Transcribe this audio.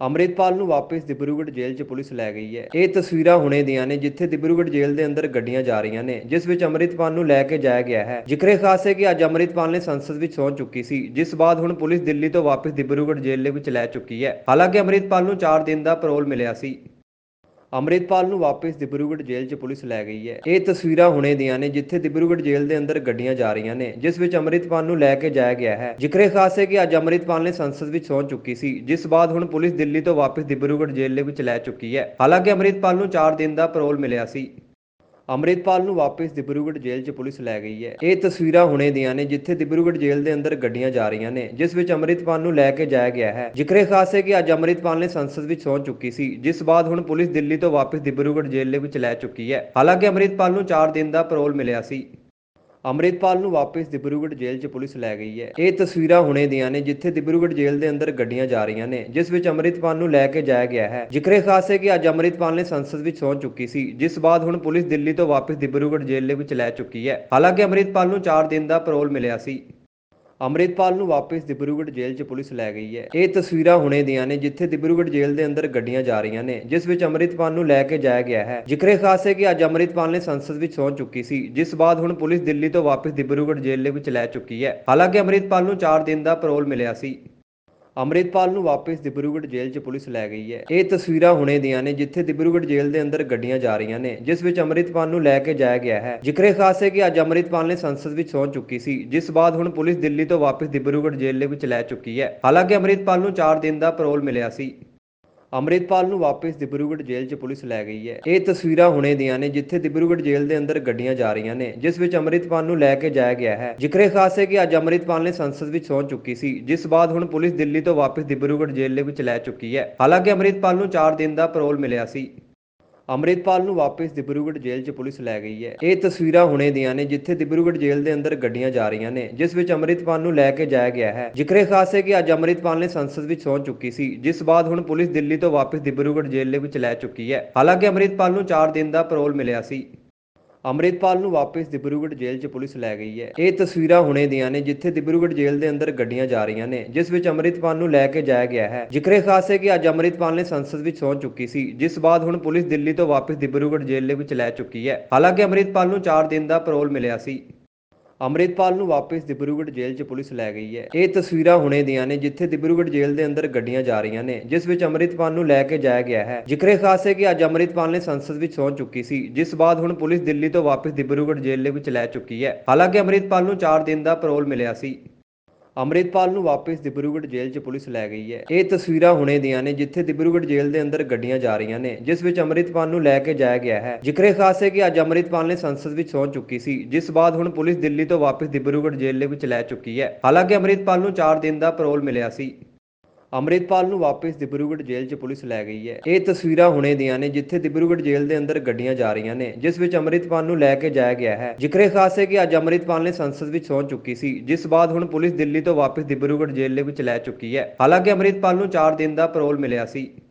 ਅੰਮ੍ਰਿਤਪਾਲ ਨੂੰ ਵਾਪਸ ਦਿਬਰੂਗੜ੍ਹ ਜੇਲ੍ਹ 'ਚ ਪੁਲਿਸ ਲੈ ਗਈ ਹੈ। ਇਹ ਤਸਵੀਰਾਂ ਹੁਣੇ ਦੀਆਂ ਨੇ, ਜਿੱਥੇ ਦਿਬਰੂਗੜ੍ਹ ਜੇਲ੍ਹ ਦੇ ਅੰਦਰ ਗੱਡੀਆਂ ਜਾ ਰਹੀਆਂ ਨੇ, ਜਿਸ ਵਿੱਚ ਅੰਮ੍ਰਿਤਪਾਲ ਨੂੰ ਲੈ ਕੇ ਜਾਇਆ ਗਿਆ ਹੈ। ਜ਼ਿਕਰੇ ਖਾਸ ਹੈ ਕਿ ਅੱਜ ਅੰਮ੍ਰਿਤਪਾਲ ਨੇ ਸੰਸਦ ਵਿੱਚ ਸਹੁੰ ਚੁੱਕੀ ਸੀ, ਜਿਸ ਬਾਅਦ ਹੁਣ ਪੁਲਿਸ ਦਿੱਲੀ ਤੋਂ ਵਾਪਸ ਦਿਬਰੂਗੜ੍ਹ ਜੇਲ੍ਹ ਵਿੱਚ ਲੈ ਚੁੱਕੀ ਹੈ। ਹਾਲਾਂਕਿ ਅੰਮ੍ਰਿਤਪਾਲ ਨੂੰ 4 ਦਿਨ ਦਾ ਪੈਰੋਲ ਮਿਲਿਆ ਸੀ। ਅੰਮ੍ਰਿਤਪਾਲ ਨੂੰ ਵਾਪਸ ਦਿਬਰੂਗੜ੍ਹ ਜੇਲ੍ਹ 'ਚ ਪੁਲਿਸ ਲੈ ਗਈ ਹੈ। ਇਹ ਤਸਵੀਰਾਂ ਹੁਣੇ ਦੀਆਂ ਨੇ, ਜਿੱਥੇ ਦਿਬਰੂਗੜ੍ਹ ਜੇਲ੍ਹ ਦੇ ਅੰਦਰ ਗੱਡੀਆਂ ਜਾ ਰਹੀਆਂ ਨੇ, ਜਿਸ ਵਿੱਚ ਅੰਮ੍ਰਿਤਪਾਲ ਨੂੰ ਲੈ ਕੇ ਜਾਇਆ ਗਿਆ ਹੈ। ਜ਼ਿਕਰੇ ਖਾਸ ਹੈ ਕਿ ਅੱਜ ਅੰਮ੍ਰਿਤਪਾਲ ਨੇ ਸੰਸਦ ਵਿੱਚ ਸਹੁੰ ਚੁੱਕੀ ਸੀ, ਜਿਸ ਬਾਅਦ ਹੁਣ ਪੁਲਿਸ ਦਿੱਲੀ ਤੋਂ ਵਾਪਸ ਦਿਬਰੂਗੜ੍ਹ ਜੇਲ੍ਹ ਵਿੱਚ ਲੈ ਚੁੱਕੀ ਹੈ। ਹਾਲਾਂਕਿ ਅੰਮ੍ਰਿਤਪਾਲ ਨੂੰ 4 ਦਿਨ ਦਾ ਪੈਰੋਲ ਮਿਲਿਆ ਸੀ। ਅੰਮ੍ਰਿਤਪਾਲ ਨੂੰ ਵਾਪਸ ਦਿਬਰੂਗੜ੍ਹ ਜੇਲ੍ਹ 'ਚ ਪੁਲਿਸ ਲੈ ਗਈ ਹੈ। ਇਹ ਤਸਵੀਰਾਂ ਹੁਣੇ ਦੀਆਂ ਨੇ, ਜਿੱਥੇ ਦਿਬਰੂਗੜ੍ਹ ਜੇਲ੍ਹ ਦੇ ਅੰਦਰ ਗੱਡੀਆਂ ਜਾ ਰਹੀਆਂ ਨੇ, ਜਿਸ ਵਿੱਚ ਅੰਮ੍ਰਿਤਪਾਲ ਨੂੰ ਲੈ ਕੇ ਜਾਇਆ ਗਿਆ ਹੈ। ਜ਼ਿਕਰੇ ਖਾਸ ਹੈ ਕਿ ਅੱਜ ਅੰਮ੍ਰਿਤਪਾਲ ਨੇ ਸੰਸਦ ਵਿੱਚ ਸਹੁੰ ਚੁੱਕੀ ਸੀ, ਜਿਸ ਬਾਅਦ ਹੁਣ ਪੁਲਿਸ ਦਿੱਲੀ ਤੋਂ ਵਾਪਸ ਦਿਬਰੂਗੜ੍ਹ ਜੇਲ੍ਹ ਵਿੱਚ ਲੈ ਚੁੱਕੀ ਹੈ। ਹਾਲਾਂਕਿ ਅੰਮ੍ਰਿਤਪਾਲ ਨੂੰ 4 ਦਿਨ ਦਾ ਪੈਰੋਲ ਮਿਲਿਆ ਸੀ। ਅੰਮ੍ਰਿਤਪਾਲ ਨੂੰ ਵਾਪਸ ਦਿਬਰੂਗੜ੍ਹ ਜੇਲ੍ਹ 'ਚ ਪੁਲਿਸ ਲੈ ਗਈ ਹੈ। ਇਹ ਤਸਵੀਰਾਂ ਹੁਣੇ ਦੀਆਂ ਨੇ, ਜਿੱਥੇ ਦਿਬਰੂਗੜ੍ਹ ਜੇਲ੍ਹ ਦੇ ਅੰਦਰ ਗੱਡੀਆਂ ਜਾ ਰਹੀਆਂ ਨੇ, ਜਿਸ ਵਿੱਚ ਅੰਮ੍ਰਿਤਪਾਲ ਨੂੰ ਲੈ ਕੇ ਜਾਇਆ ਗਿਆ ਹੈ। ਜ਼ਿਕਰੇ ਖਾਸ ਹੈ ਕਿ ਅੱਜ ਅੰਮ੍ਰਿਤਪਾਲ ਨੇ ਸੰਸਦ ਵਿੱਚ ਸਹੁੰ ਚੁੱਕੀ ਸੀ, ਜਿਸ ਬਾਅਦ ਹੁਣ ਪੁਲਿਸ ਦਿੱਲੀ ਤੋਂ ਵਾਪਸ ਦਿਬਰੂਗੜ੍ਹ ਜੇਲ੍ਹ ਵਿੱਚ ਲੈ ਚੁੱਕੀ ਹੈ। ਹਾਲਾਂਕਿ ਅੰਮ੍ਰਿਤਪਾਲ ਨੂੰ 4 ਦਿਨ ਦਾ ਪੈਰੋਲ ਮਿਲਿਆ ਸੀ। ਅੰਮ੍ਰਿਤਪਾਲ ਨੂੰ ਵਾਪਸ ਦਿਬਰੂਗੜ੍ਹ ਜੇਲ੍ਹ 'ਚ ਪੁਲਿਸ ਲੈ ਗਈ ਹੈ। ਇਹ ਤਸਵੀਰਾਂ ਹੁਣੇ ਦੀਆਂ ਨੇ, ਜਿੱਥੇ ਦਿਬਰੂਗੜ੍ਹ ਜੇਲ੍ਹ ਦੇ ਅੰਦਰ ਗੱਡੀਆਂ ਜਾ ਰਹੀਆਂ ਨੇ, ਜਿਸ ਵਿੱਚ ਅੰਮ੍ਰਿਤਪਾਲ ਨੂੰ ਲੈ ਕੇ ਜਾਇਆ ਗਿਆ ਹੈ। ਜ਼ਿਕਰੇ ਖਾਸ ਹੈ ਕਿ ਅੱਜ ਅੰਮ੍ਰਿਤਪਾਲ ਨੇ ਸੰਸਦ ਵਿੱਚ ਸਹੁੰ ਚੁੱਕੀ ਸੀ, ਜਿਸ ਬਾਅਦ ਹੁਣ ਪੁਲਿਸ ਦਿੱਲੀ ਤੋਂ ਵਾਪਸ ਦਿਬਰੂਗੜ੍ਹ ਜੇਲ੍ਹ ਵਿੱਚ ਲੈ ਚੁੱਕੀ ਹੈ। ਹਾਲਾਂਕਿ ਅੰਮ੍ਰਿਤਪਾਲ ਨੂੰ 4 ਦਿਨ ਦਾ ਪੈਰੋਲ ਮਿਲਿਆ ਸੀ। ਅੰਮ੍ਰਿਤਪਾਲ ਨੂੰ ਵਾਪਸ ਦਿਬਰੂਗੜ੍ਹ ਜੇਲ੍ਹ 'ਚ ਪੁਲਿਸ ਲੈ ਗਈ ਹੈ। ਇਹ ਤਸਵੀਰਾਂ ਹੁਣੇ ਦੀਆਂ ਨੇ, ਜਿੱਥੇ ਦਿਬਰੂਗੜ੍ਹ ਜੇਲ੍ਹ ਦੇ ਅੰਦਰ ਗੱਡੀਆਂ ਜਾ ਰਹੀਆਂ ਨੇ, ਜਿਸ ਵਿੱਚ ਅੰਮ੍ਰਿਤਪਾਲ ਨੂੰ ਲੈ ਕੇ ਜਾਇਆ ਗਿਆ ਹੈ। ਜ਼ਿਕਰੇ ਖਾਸ ਹੈ ਕਿ ਅੱਜ ਅੰਮ੍ਰਿਤਪਾਲ ਨੇ ਸੰਸਦ ਵਿੱਚ ਸਹੁੰ ਚੁੱਕੀ ਸੀ, ਜਿਸ ਬਾਅਦ ਹੁਣ ਪੁਲਿਸ ਦਿੱਲੀ ਤੋਂ ਵਾਪਸ ਦਿਬਰੂਗੜ੍ਹ ਜੇਲ੍ਹ ਵਿੱਚ ਲੈ ਚੁੱਕੀ ਹੈ। ਹਾਲਾਂਕਿ ਅੰਮ੍ਰਿਤਪਾਲ ਨੂੰ 4 ਦਿਨ ਦਾ ਪੈਰੋਲ ਮਿਲਿਆ ਸੀ। ਅੰਮ੍ਰਿਤਪਾਲ ਨੂੰ ਵਾਪਸ ਦਿਬਰੂਗੜ੍ਹ ਜੇਲ੍ਹ 'ਚ ਪੁਲਿਸ ਲੈ ਗਈ ਹੈ। ਇਹ ਤਸਵੀਰਾਂ ਹੁਣੇ ਦੀਆਂ ਨੇ, ਜਿੱਥੇ ਦਿਬਰੂਗੜ੍ਹ ਜੇਲ੍ਹ ਦੇ ਅੰਦਰ ਗੱਡੀਆਂ ਜਾ ਰਹੀਆਂ ਨੇ, ਜਿਸ ਵਿੱਚ ਅੰਮ੍ਰਿਤਪਾਲ ਨੂੰ ਲੈ ਕੇ ਜਾਇਆ ਗਿਆ ਹੈ। ਜ਼ਿਕਰੇ ਖਾਸ ਹੈ ਕਿ ਅੱਜ ਅੰਮ੍ਰਿਤਪਾਲ ਨੇ ਸੰਸਦ ਵਿੱਚ ਸਹੁੰ ਚੁੱਕੀ ਸੀ, ਜਿਸ ਬਾਅਦ ਹੁਣ ਪੁਲਿਸ ਦਿੱਲੀ ਤੋਂ ਵਾਪਸ ਦਿਬਰੂਗੜ੍ਹ ਜੇਲ੍ਹ ਵਿੱਚ ਲੈ ਚੁੱਕੀ ਹੈ। ਹਾਲਾਂਕਿ ਅੰਮ੍ਰਿਤਪਾਲ ਨੂੰ 4 ਦਿਨ ਦਾ ਪੈਰੋਲ ਮਿਲਿਆ ਸੀ। ਅੰਮ੍ਰਿਤਪਾਲ ਨੂੰ ਵਾਪਸ ਦਿਬਰੂਗੜ੍ਹ ਜੇਲ੍ਹ 'ਚ ਪੁਲਿਸ ਲੈ ਗਈ ਹੈ। ਇਹ ਤਸਵੀਰਾਂ ਹੁਣੇ ਦੀਆਂ ਨੇ, ਜਿੱਥੇ ਦਿਬਰੂਗੜ੍ਹ ਜੇਲ੍ਹ ਦੇ ਅੰਦਰ ਗੱਡੀਆਂ ਜਾ ਰਹੀਆਂ ਨੇ, ਜਿਸ ਵਿੱਚ ਅੰਮ੍ਰਿਤਪਾਲ ਨੂੰ ਲੈ ਕੇ ਜਾਇਆ ਗਿਆ ਹੈ। ਜ਼ਿਕਰੇ ਖਾਸ ਹੈ ਕਿ ਅੱਜ ਅੰਮ੍ਰਿਤਪਾਲ ਨੇ ਸੰਸਦ ਵਿੱਚ ਸਹੁੰ ਚੁੱਕੀ ਸੀ, ਜਿਸ ਬਾਅਦ ਹੁਣ ਪੁਲਿਸ ਦਿੱਲੀ ਤੋਂ ਵਾਪਸ ਦਿਬਰੂਗੜ੍ਹ ਜੇਲ੍ਹ ਵਿੱਚ ਲੈ ਚੁੱਕੀ ਹੈ। ਹਾਲਾਂਕਿ ਅੰਮ੍ਰਿਤਪਾਲ ਨੂੰ 4 ਦਿਨ ਦਾ ਪੈਰੋਲ ਮਿਲਿਆ ਸੀ। ਅੰਮ੍ਰਿਤਪਾਲ ਨੂੰ ਵਾਪਸ ਦਿਬਰੂਗੜ੍ਹ ਜੇਲ੍ਹ 'ਚ ਪੁਲਿਸ ਲੈ ਗਈ ਹੈ। ਇਹ ਤਸਵੀਰਾਂ ਹੁਣੇ ਦੀਆਂ ਨੇ, ਜਿੱਥੇ ਦਿਬਰੂਗੜ੍ਹ ਜੇਲ੍ਹ ਦੇ ਅੰਦਰ ਗੱਡੀਆਂ ਜਾ ਰਹੀਆਂ ਨੇ, ਜਿਸ ਵਿੱਚ ਅੰਮ੍ਰਿਤਪਾਲ ਨੂੰ ਲੈ ਕੇ ਜਾਇਆ ਗਿਆ ਹੈ। ਜ਼ਿਕਰੇ ਖਾਸ ਹੈ ਕਿ ਅੱਜ ਅੰਮ੍ਰਿਤਪਾਲ ਨੇ ਸੰਸਦ ਵਿੱਚ ਸਹੁੰ ਚੁੱਕੀ ਸੀ, ਜਿਸ ਬਾਅਦ ਹੁਣ ਪੁਲਿਸ ਦਿੱਲੀ ਤੋਂ ਵਾਪਸ ਦਿਬਰੂਗੜ੍ਹ ਜੇਲ੍ਹ ਵਿੱਚ ਲੈ ਚੁੱਕੀ ਹੈ। ਹਾਲਾਂਕਿ ਅੰਮ੍ਰਿਤਪਾਲ ਨੂੰ 4 ਦਿਨ ਦਾ ਪੈਰੋਲ ਮਿਲਿਆ ਸੀ। ਅੰਮ੍ਰਿਤਪਾਲ ਨੂੰ ਵਾਪਸ ਦਿਬਰੂਗੜ੍ਹ ਜੇਲ੍ਹ 'ਚ ਪੁਲਿਸ ਲੈ ਗਈ ਹੈ। ਇਹ ਤਸਵੀਰਾਂ ਹੁਣੇ ਦੀਆਂ ਨੇ, ਜਿੱਥੇ ਦਿਬਰੂਗੜ੍ਹ ਜੇਲ੍ਹ ਦੇ ਅੰਦਰ ਗੱਡੀਆਂ ਜਾ ਰਹੀਆਂ ਨੇ, ਜਿਸ ਵਿੱਚ ਅੰਮ੍ਰਿਤਪਾਲ ਨੂੰ ਲੈ ਕੇ ਜਾਇਆ ਗਿਆ ਹੈ। ਜ਼ਿਕਰੇ ਖਾਸ ਹੈ ਕਿ ਅੱਜ ਅੰਮ੍ਰਿਤਪਾਲ ਨੇ ਸੰਸਦ ਵਿੱਚ ਸਹੁੰ ਚੁੱਕੀ ਸੀ, ਜਿਸ ਬਾਅਦ ਹੁਣ ਪੁਲਿਸ ਦਿੱਲੀ ਤੋਂ ਵਾਪਸ ਦਿਬਰੂਗੜ੍ਹ ਜੇਲ੍ਹ ਵਿੱਚ ਲੈ ਚੁੱਕੀ ਹੈ। ਹਾਲਾਂਕਿ ਅੰਮ੍ਰਿਤਪਾਲ ਨੂੰ 4 ਦਿਨ ਦਾ ਪੈਰੋਲ ਮਿਲਿਆ ਸੀ। ਅੰਮ੍ਰਿਤਪਾਲ ਨੂੰ ਵਾਪਸ ਦਿਬਰੂਗੜ੍ਹ ਜੇਲ੍ਹ 'ਚ ਪੁਲਿਸ ਲੈ ਗਈ ਹੈ। ਇਹ ਤਸਵੀਰਾਂ ਹੁਣੇ ਦੀਆਂ ਨੇ, ਜਿੱਥੇ ਦਿਬਰੂਗੜ੍ਹ ਜੇਲ੍ਹ ਦੇ ਅੰਦਰ ਗੱਡੀਆਂ ਜਾ ਰਹੀਆਂ ਨੇ, ਜਿਸ ਵਿੱਚ ਅੰਮ੍ਰਿਤਪਾਲ ਨੂੰ ਲੈ ਕੇ ਜਾਇਆ ਗਿਆ ਹੈ। ਜ਼ਿਕਰੇ ਖਾਸ ਹੈ ਕਿ ਅੱਜ ਅੰਮ੍ਰਿਤਪਾਲ ਨੇ ਸੰਸਦ ਵਿੱਚ ਸਹੁੰ ਚੁੱਕੀ ਸੀ, ਜਿਸ ਬਾਅਦ ਹੁਣ ਪੁਲਿਸ ਦਿੱਲੀ ਤੋਂ ਵਾਪਸ ਦਿਬਰੂਗੜ੍ਹ ਜੇਲ੍ਹ ਵਿੱਚ ਲੈ ਚੁੱਕੀ ਹੈ। ਹਾਲਾਂਕਿ ਅੰਮ੍ਰਿਤਪਾਲ ਨੂੰ 4 ਦਿਨ ਦਾ ਪੈਰੋਲ ਮਿਲਿਆ ਸੀ ਅੰਮ੍ਰਿਤਪਾਲ ਨੂੰ ਵਾਪਸ ਦਿਬਰੂਗੜ੍ਹ ਜੇਲ੍ਹ 'ਚ ਪੁਲਿਸ ਲੈ ਗਈ ਹੈ। ਇਹ ਤਸਵੀਰਾਂ ਹੁਣੇ ਦੀਆਂ ਨੇ, ਜਿੱਥੇ ਦਿਬਰੂਗੜ੍ਹ ਜੇਲ੍ਹ ਦੇ ਅੰਦਰ ਗੱਡੀਆਂ ਜਾ ਰਹੀਆਂ ਨੇ, ਜਿਸ ਵਿੱਚ ਅੰਮ੍ਰਿਤਪਾਲ ਨੂੰ ਲੈ ਕੇ ਜਾਇਆ ਗਿਆ ਹੈ। ਜ਼ਿਕਰੇ ਖਾਸ ਹੈ ਕਿ ਅੱਜ ਅੰਮ੍ਰਿਤਪਾਲ ਨੇ ਸੰਸਦ ਵਿੱਚ ਸਹੁੰ ਚੁੱਕੀ ਸੀ, ਜਿਸ ਬਾਅਦ ਹੁਣ ਪੁਲਿਸ ਦਿੱਲੀ ਤੋਂ ਵਾਪਸ ਦਿਬਰੂਗੜ੍ਹ ਜੇਲ੍ਹ ਵਿੱਚ ਲੈ ਚੁੱਕੀ ਹੈ। ਹਾਲਾਂਕਿ ਅੰਮ੍ਰਿਤਪਾਲ ਨੂੰ 4 ਦਿਨ ਦਾ ਪੈਰੋਲ ਮਿਲਿਆ ਸੀ।